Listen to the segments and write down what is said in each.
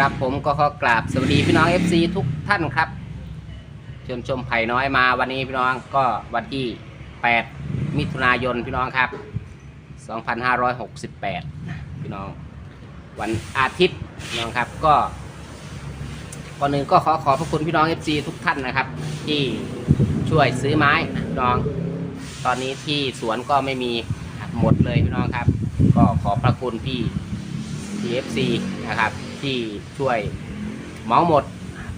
ครับผมก็ขอกราบสวัสดีพี่น้อง FC ทุกท่านครับชมชมไผ่น้อยมาวันนี้พี่น้องก็วันที่ 8 มิถุนายนพี่น้องครับ 2568 พี่น้อง วันอาทิตย์พี่น้องครับก็ก่อนหนึ่งก็ขอขอบพระคุณพี่น้อง FC ทุกท่านนะครับ ที่ช่วยซื้อไม้พี่น้อง ตอนนี้ที่สวนก็ไม่มีหมดเลยพี่น้องครับ ก็ขอบพระคุณพี่ TFC นะครับ ที่ช่วยเมาหมด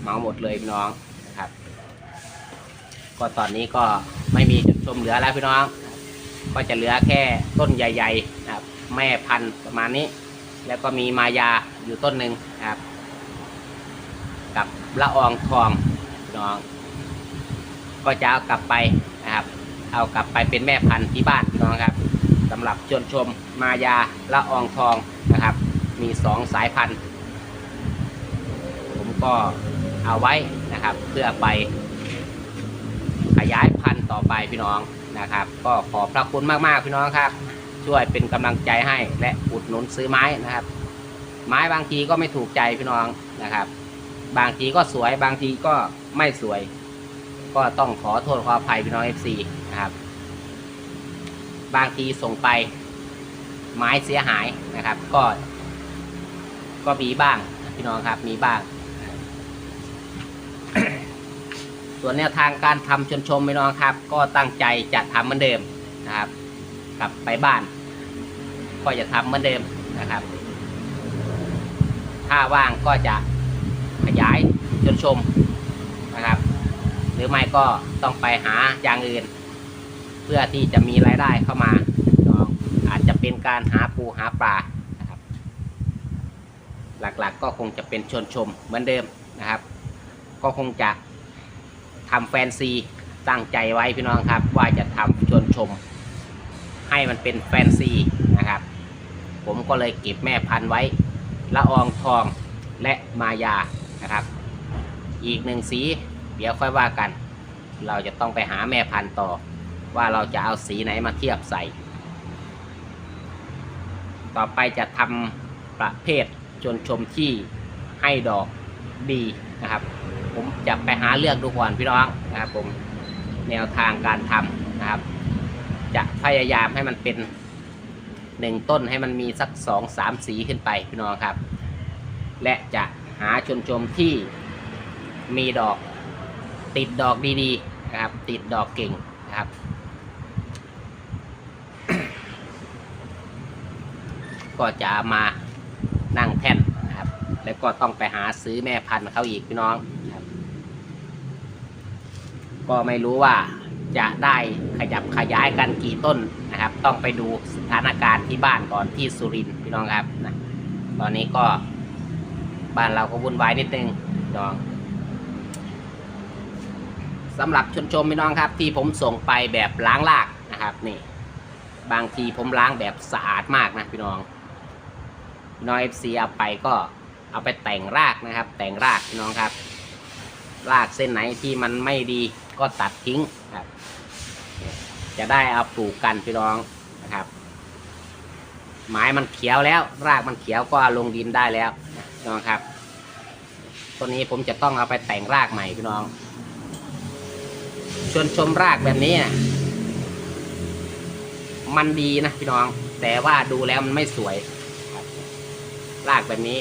เมาหมดเลยพี่น้องนะครับ ก็ตอนนี้ก็ไม่มีจุดชมเหลือแล้วพี่น้อง ก็จะเหลือแค่ต้นใหญ่ๆนะครับ แม่พันธุ์ประมาณนี้ แล้วก็มีมายาอยู่ต้นหนึ่งนะครับ กับละอองทองพี่น้อง ก็จะเอากลับไปนะครับ เอากลับไปเป็นแม่พันธุ์ที่บ้านพี่น้องครับสำหรับชวนชมมายาละอองทองนะครับ มีสองสายพันธุ์ ก็เอาไว้นะครับ เพื่อไปขยายพันธุ์ต่อไปพี่น้องนะครับ ก็ขอบพระคุณมากๆพี่น้องครับ ช่วยเป็นกำลังใจให้และอุดหนุนซื้อไม้นะครับ ไม้บางทีก็ไม่ถูกใจพี่น้องนะครับ บางทีก็สวยบางทีก็ไม่สวย ก็ต้องขอโทษขออภัยพี่น้อง FC นะครับ บางทีส่งไปไม้เสียหายนะครับ ก็ ก็มีบ้างพี่น้องครับมีบ้าง ส่วนแนวทางการทำชนชมพี่น้องครับ ก็ตั้งใจจะทำเหมือนเดิมนะครับ กลับไปบ้าน ก็จะทำเหมือนเดิมนะครับ ถ้าว่างก็จะขยายชนชมนะครับ หรือไม่ก็ต้องไปหาอย่างอื่น เพื่อที่จะมีรายได้เข้ามาน้องอาจจะเป็นการหาปูหาปลานะครับ หลักๆก็คงจะเป็นชนชมเหมือนเดิมนะครับ ก็คงจะ ทำแฟนซีตั้งใจไว้พี่น้องครับ ว่าจะทำชวนชม ให้มันเป็นแฟนซีนะครับ ผมก็เลยเก็บแม่พันธุ์ไว้ ละอองทองและมายานะครับ อีกหนึ่งสีเดี๋ยวค่อยว่ากัน เราจะต้องไปหาแม่พันธุ์ต่อ ว่าเราจะเอาสีไหนมาเทียบใส่ ต่อไปจะทำประเภทชนชมที่ให้ดอกดีนะครับ จะไปหาเลือกดูก่อนพี่น้องนะครับผมแนวทางการทำนะครับ จะพยายามให้มันเป็นหนึ่งต้นให้มันมีสักสองสามสีขึ้นไปพี่น้องครับ และจะหาชนชมที่มีดอกติดดอกดีๆนะครับ ติดดอกเก่งนะครับก็จะมานั่งแท่นนะครับ แล้วก็ต้องไปหาซื้อแม่พันธุ์เขาอีกพี่น้องนะ ก็ไม่รู้ว่าจะได้ขยับขยายกันกี่ต้นนะครับ ต้องไปดูสถานการณ์ที่บ้านก่อนที่สุรินทร์พี่น้องครับนะตอนนี้ก็บ้านเราก็วุ่นวายนิดนึงพี่น้องสำหรับชนชมพี่น้องครับ ที่ผมส่งไปแบบล้างลากนะครับนี่บางทีผมล้างแบบสะอาดมากนะพี่น้องพี่น้องเอฟซีเอาไปก็เอาไปแต่งรากนะครับ แต่งรากพี่น้องครับ รากเส้นไหนที่มันไม่ดี ก็ตัดทิ้งครับ จะได้เอาปลูกกันพี่น้องนะครับ ไม้มันเขียวแล้ว รากมันเขียวก็ลงดินได้แล้วน้องครับตัวนี้ผมจะต้องเอาไปแต่งรากใหม่พี่น้อง ชวนชมรากแบบนี้นะมันดีนะพี่น้อง แต่ว่าดูแล้วมันไม่สวยครับรากแบบนี้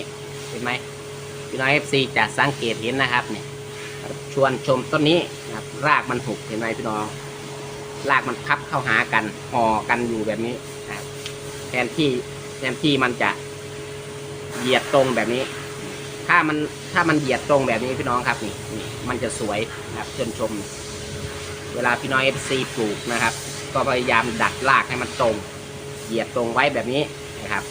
เห็นไหมพี่น้องเอฟซีจะสังเกตเห็นนะครับเนี่ยชวนชมต้นนี้ นะครับ รากมันหุบเห็นไหมพี่น้อง รากมันพับเข้าหากันห่อกันอยู่แบบนี้นะครับแทนที่แทนที่มันจะเหยียดตรงแบบนี้ ถ้ามันถ้ามันเหยียดตรงแบบนี้พี่น้องครับนี่นี่มันจะสวยนะครับชวนชม เวลาพี่น้องเอฟซีปลูกนะครับ ก็พยายามดัดรากให้มันตรง เหยียดตรงไว้แบบนี้นะครับ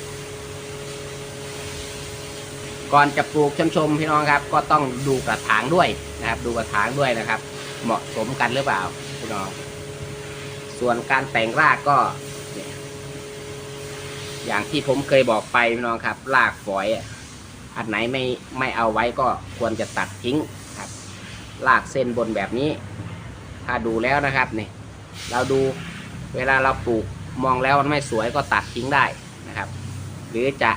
ก่อนจะปลูกชมชมพี่น้องครับ ก็ต้องดูกระถางด้วยนะครับ ดูกระถางด้วยนะครับ เหมาะสมกันหรือเปล่าพี่น้องส่วนการแต่งรากก็อย่างที่ผมเคยบอกไปพี่น้องครับ รากฝอยอะอันไหนไม่ไม่เอาไว้ก็ควรจะตัดทิ้งครับ รากเส้นบนแบบนี้ ถ้าดูแล้วนะครับนี่เราดูเวลาเราปลูกมองแล้วมันไม่สวยก็ตัดทิ้งได้นะครับ หรือจะ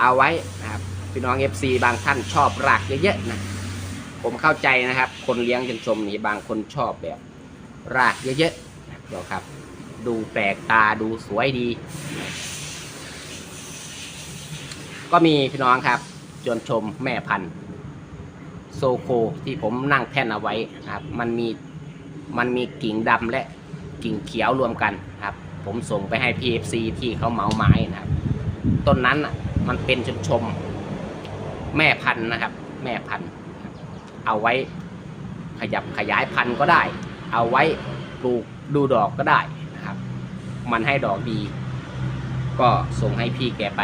เอาไว้นะครับพี่น้อง FC บางท่านชอบรากเยอะๆนะ ผมเข้าใจนะครับ คนเลี้ยงจนชมนี่บางคนชอบแบบ รากเยอะๆนะเดี๋ยวครับ ดูแปลกตาดูสวยดี ก็มีพี่น้องครับจนชมแม่พันธุ์โซโคที่ผมนั่งแท่นเอาไว้นะครับ มันมีมันมีกิ่งดำและกิ่งเขียวรวมกันครับ ผมส่งไปให้ PFC ที่เขาเหมาไม้นะครับ ต้นนั้นน่ะมันเป็นชนชม แม่พันธุ์นะครับ แม่พันธุ์ เอาไว้ขยับขยายพันธุ์ก็ได้ เอาไว้ปลูกดูดอกก็ได้นะครับ มันให้ดอกดี ก็ส่งให้พี่แกไป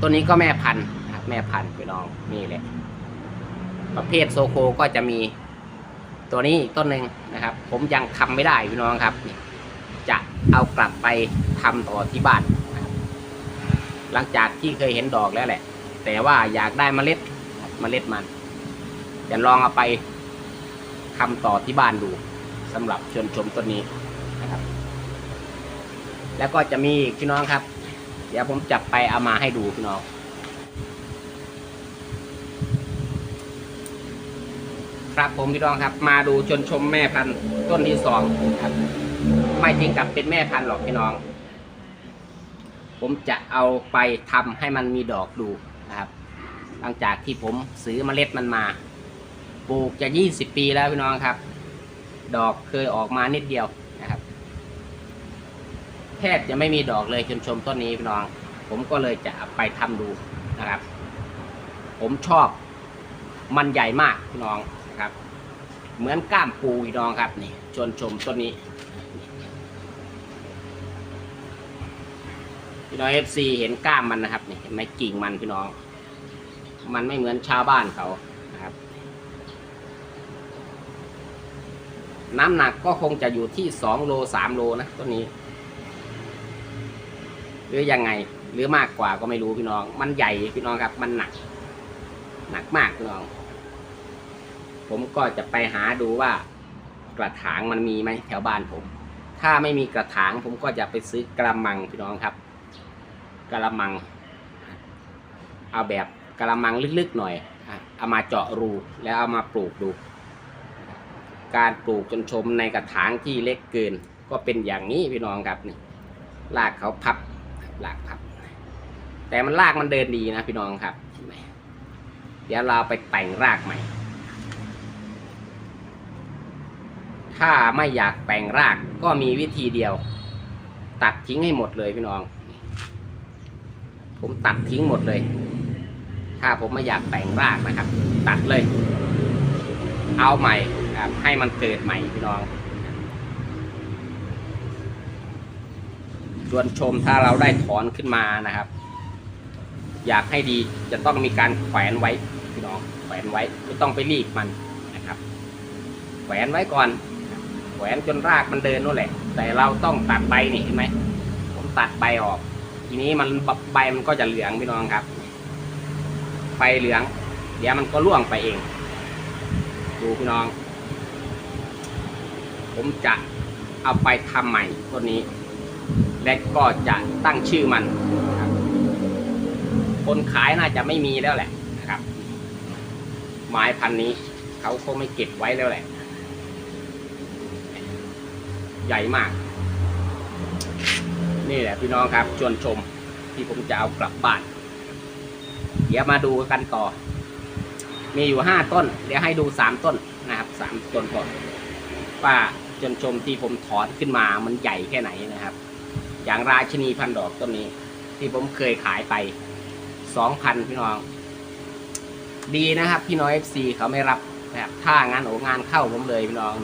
ตัวนี้ก็แม่พันธุ์แม่พันธุ์พี่น้องนี่แหละ ประเภทโซโคก็จะมีตัวนี้อีกต้นหนึ่งนะครับ ผมยังทำไม่ได้พี่น้องครับ จะเอากลับไปทำต่อที่บ้าน หลังจากที่เคยเห็นดอกแล้วแหละ แต่ว่าอยากได้เมล็ด นะครับเมล็ดมัน จะลองเอาไปทำต่อที่บ้านดูสำหรับชวนชมต้นนี้นะครับ แล้วก็จะมีอีกพี่น้องครับ เดี๋ยวผมจับไปเอามาให้ดูพี่น้อง ครับผมพี่น้องครับ มาดูชนชมแม่พันธุ์ต้นที่สองครับ ไม่จริงกับเป็นแม่พันธุ์หรอกพี่น้อง ผมจะเอาไปทำให้มันมีดอกดูนะครับ หลังจากที่ผมซื้อเมล็ดมันมา ปลูกจะยี่สิบปีแล้วพี่น้องครับ ดอกเคยออกมานิดเดียวนะครับ แทบจะไม่มีดอกเลยชนชมต้นนี้พี่น้อง ผมก็เลยจะไปทำดูนะครับ ผมชอบมันใหญ่มากพี่น้องนะครับ เหมือนก้ามปูพี่น้องครับนี่ชวนชมต้นนี้พี่น้องเอฟซีเห็นก้ามมันนะครับนี่เห็นไหมกิ่งมันพี่น้อง มันไม่เหมือนชาวบ้านเขานะครับ น้ำหนักก็คงจะอยู่ที่สองโลสามโลนะต้นนี้ หรือยังไงหรือมากกว่าก็ไม่รู้พี่น้อง มันใหญ่พี่น้องครับ มันหนัก หนักมากพี่น้อง ผมก็จะไปหาดูว่ากระถางมันมีไหมแถวบ้านผม ถ้าไม่มีกระถางผมก็จะไปซื้อกระมังพี่น้องครับกระมัง เอาแบบ กระมังลึกๆหน่อยเอามาเจาะรูแล้วเอามาปลูกดู การปลูกจนชมในกระถางที่เล็กเกิน ก็เป็นอย่างนี้พี่น้องครับนี่รากเขาพับรากพับ แต่มันรากมันเดินดีนะพี่น้องครับเห็นไหมเดี๋ยวเราไปแต่งรากใหม่ ถ้าไม่อยากแต่งรากก็มีวิธีเดียว ตัดทิ้งให้หมดเลยพี่น้อง ผมตัดทิ้งหมดเลย ถ้าผมไม่อยากแต่งรากนะครับ ตัดเลย เอาใหม่ครับให้มันเกิดใหม่พี่น้องชวนชมถ้าเราได้ถอนขึ้นมานะครับ อยากให้ดีจะต้องมีการแขวนไว้พี่น้องแขวนไว้ไม่ต้องไปรีบมันนะครับ แขวนไว้ก่อน แขวนจนรากมันเดินนู่นแหละ แต่เราต้องตัดใบนี่เห็นไหมผมตัดใบออก ทีนี้มันใบมันก็จะเหลืองพี่น้องครับ ใบเหลือง เดี๋ยวมันก็ร่วงไปเอง ดูพี่น้อง ผมจะเอาไปทำใหม่ต้นนี้ และก็จะตั้งชื่อมันคนขายน่าจะไม่มีแล้วแหละนะครับ ไม้พันนี้เขาคงไม่เก็บไว้แล้วแหละ ใหญ่มาก นี่แหละพี่น้องครับชวนชมที่ผมจะเอากลับบ้าน เดี๋ยวมาดูกันต่อ มีอยู่ห้าต้น เดี๋ยวให้ดูสามต้นนะครับสามต้นก่อนว่าชวนชมที่ผมถอนขึ้นมามันใหญ่แค่ไหนนะครับ อย่างราชินีพันดอกต้นนี้ ที่ผมเคยขายไปสองพันพี่น้อง ดีนะครับ พี่น้องเอฟซีเขาไม่รับนะครับถ้างานโองานเข้าผมเลยพี่น้อง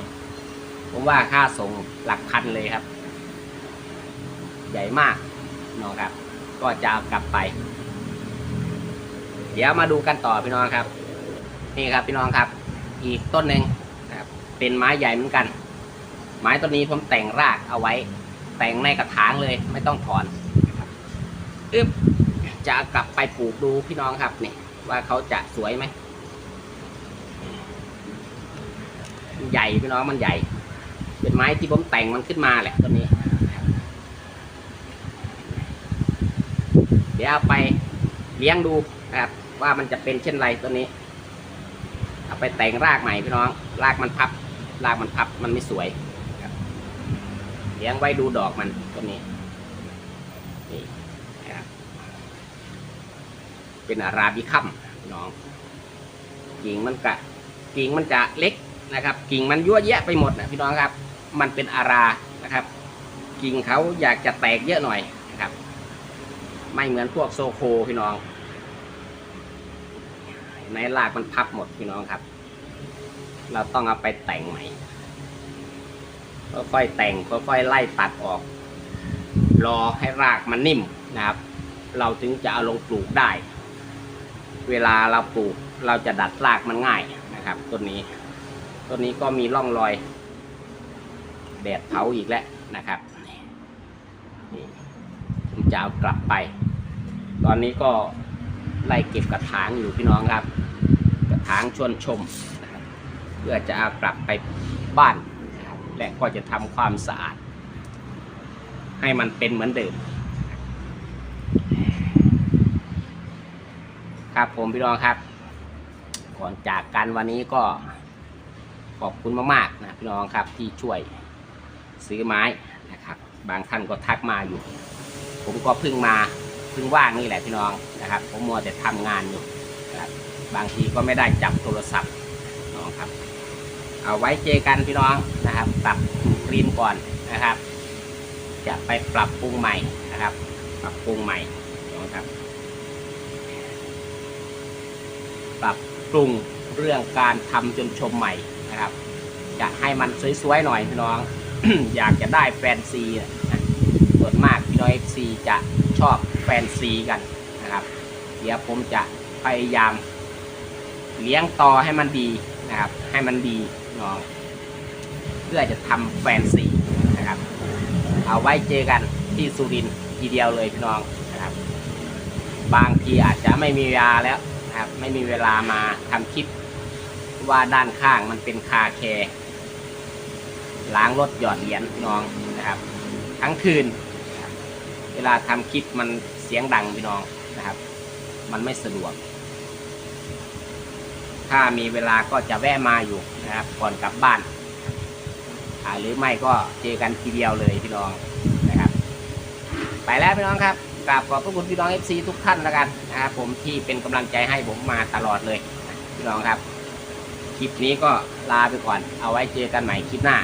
ผมว่าค่าส่งหลักพันเลยครับ ใหญ่มากน้องครับ ก็จะกลับไป เดี๋ยวมาดูกันต่อพี่น้องครับ นี่ครับพี่น้องครับ อีกต้นหนึ่งนะครับเป็นไม้ใหญ่เหมือนกัน ไม้ต้นนี้ผมแต่งรากเอาไว้ แต่งในกระถางเลยไม่ต้องถอนอึ๊บจะกลับไปปลูกดูพี่น้องครับนี่ว่าเขาจะสวยไหมใหญ่พี่น้องมันใหญ่ เป็นไม้ที่ผมแต่งมันขึ้นมาแหละต้นนี้ เดี๋ยวไปเลี้ยงดูนะครับ ว่ามันจะเป็นเช่นไรตัวนี้ เอาไปแต่งรากใหม่พี่น้อง รากมันพับ รากมันพับมันไม่สวยเลี้ยงไว้ดูดอกมันตัวนี้นี่นะครับเป็นอาราบิคัมพี่น้อง กิ่งมันกะกิ่งมันจะเล็กนะครับ กิ่งมันยั่วแยะไปหมดนะพี่น้องครับ มันเป็นอารานะครับ กิ่งเขาอยากจะแตกเยอะหน่อยนะครับ ไม่เหมือนพวกโซโคพี่น้อง ในรากมันพับหมดพี่น้องครับ เราต้องเอาไปแต่งใหม่ค่อยๆแต่งค่อยๆไล่ตัดออก รอให้รากมันนิ่มนะครับ เราถึงจะเอาลงปลูกได้ เวลาเราปลูกเราจะดัดรากมันง่ายนะครับต้นนี้ต้นนี้ก็มีร่องรอย แดดเผาอีกแล้วนะครับนี่ผมจะเอากลับไป ตอนนี้ก็ไล่เก็บกระถางอยู่พี่น้องครับ ถางชวนชมนะครับเพื่อจะกลับไปบ้านนะครับและก็จะทำความสะอาด ให้มันเป็นเหมือนเดิมครับผมพี่น้องครับ ก่อนจากกันวันนี้ก็ขอบคุณมากๆนะพี่น้องครับที่ช่วยซื้อไม้นะครับ บางท่านก็ทักมาอยู่ ผมก็เพิ่งมาเพิ่งว่างนี่แหละพี่น้องนะครับ ผมมัวแต่ทำงานอยู่นะครับ บางทีก็ไม่ได้จับโทรศัพท์น้องครับ เอาไว้เจอกันพี่น้องนะครับ ปรับกรีนก่อนนะครับ จะไปปรับปรุงใหม่นะครับ ปรับปรุงใหม่นะครับ ปรับปรุงเรื่องการทำจนชมใหม่นะครับ จะให้มันสวยๆหน่อยพี่น้อง อยากจะได้แฟนซีนะส่วนมากพี่น้องเอฟซีจะชอบแฟนซีกันนะครับ เดี๋ยวผมจะพยายาม เลี้ยงต่อให้มันดีนะครับ ให้มันดีพี่น้องเพื่อจะทำแฟนซีนะครับ เอาไว้เจอกันที่สุรินทร์ทีเดียวเลยพี่น้องนะครับ บางทีอาจจะไม่มีเวลาแล้วนะครับ ไม่มีเวลามาทำคลิปว่าด้านข้างมันเป็นคาแคร์ล้างรถหยอดเหรียญน้องนะครับ ทั้งคืน เวลาทำคลิปมันเสียงดังพี่น้องนะครับ มันไม่สะดวก ถ้ามีเวลาก็จะแวะมาอยู่นะครับ ก่อนกลับบ้าน หรือไม่ก็เจอกันทีเดียวเลยพี่น้องนะครับ ไปแล้วพี่น้องครับกราบขอบพระคุณพี่น้อง FC ทุกท่านแล้วกันนะครับผมที่เป็นกำลังใจให้ผมมาตลอดเลยพี่น้องครับ คลิปนี้ก็ลาไปก่อน เอาไว้เจอกันใหม่คลิปหน้า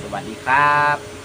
สวัสดีครับ